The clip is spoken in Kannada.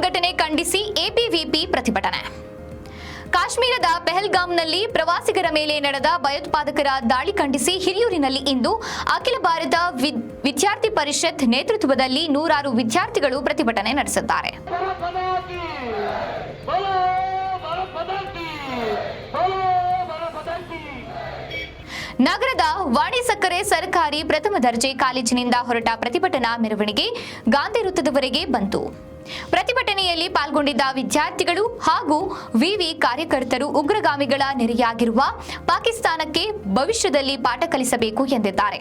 ಘಟನೆ ಖಂಡಿಸಿ ಎಪಿವಿಪಿ ಪ್ರತಿಭಟನೆ. ಕಾಶ್ಮೀರದ ಪೆಹಲ್ಗಾಮ್ನಲ್ಲಿ ಪ್ರವಾಸಿಗರ ಮೇಲೆ ನಡೆದ ಭಯೋತ್ಪಾದಕರ ದಾಳಿ ಖಂಡಿಸಿ ಹಿರಿಯೂರಿನಲ್ಲಿ ಇಂದು ಅಖಿಲ ಭಾರತ ವಿದ್ಯಾರ್ಥಿ ಪರಿಷತ್ ನೇತೃತ್ವದಲ್ಲಿ ನೂರಾರು ವಿದ್ಯಾರ್ಥಿಗಳು ಪ್ರತಿಭಟನೆ ನಡೆಸಿದ್ದಾರೆ. ನಗರದ ವಾಣಿ ಸಕ್ಕರೆ ಸರ್ಕಾರಿ ಪ್ರಥಮ ದರ್ಜೆ ಕಾಲೇಜಿನಿಂದ ಹೊರಟ ಪ್ರತಿಭಟನಾ ಮೆರವಣಿಗೆ ಗಾಂಧಿ ವೃತ್ತದವರೆಗೆ ಬಂತು. ಪ್ರತಿಭಟನೆ ಪ್ರತಿಭಟನೆಯಲ್ಲಿ ಪಾಲ್ಗೊಂಡಿದ್ದ ವಿದ್ಯಾರ್ಥಿಗಳು ಹಾಗೂ ವಿವಿ ಕಾರ್ಯಕರ್ತರು ಉಗ್ರಗಾಮಿಗಳ ನೆರೆಯಾಗಿರುವ ಪಾಕಿಸ್ತಾನಕ್ಕೆ ಭವಿಷ್ಯದಲ್ಲಿ ಪಾಠ ಕಲಿಸಬೇಕು ಎಂದಿದ್ದಾರೆ.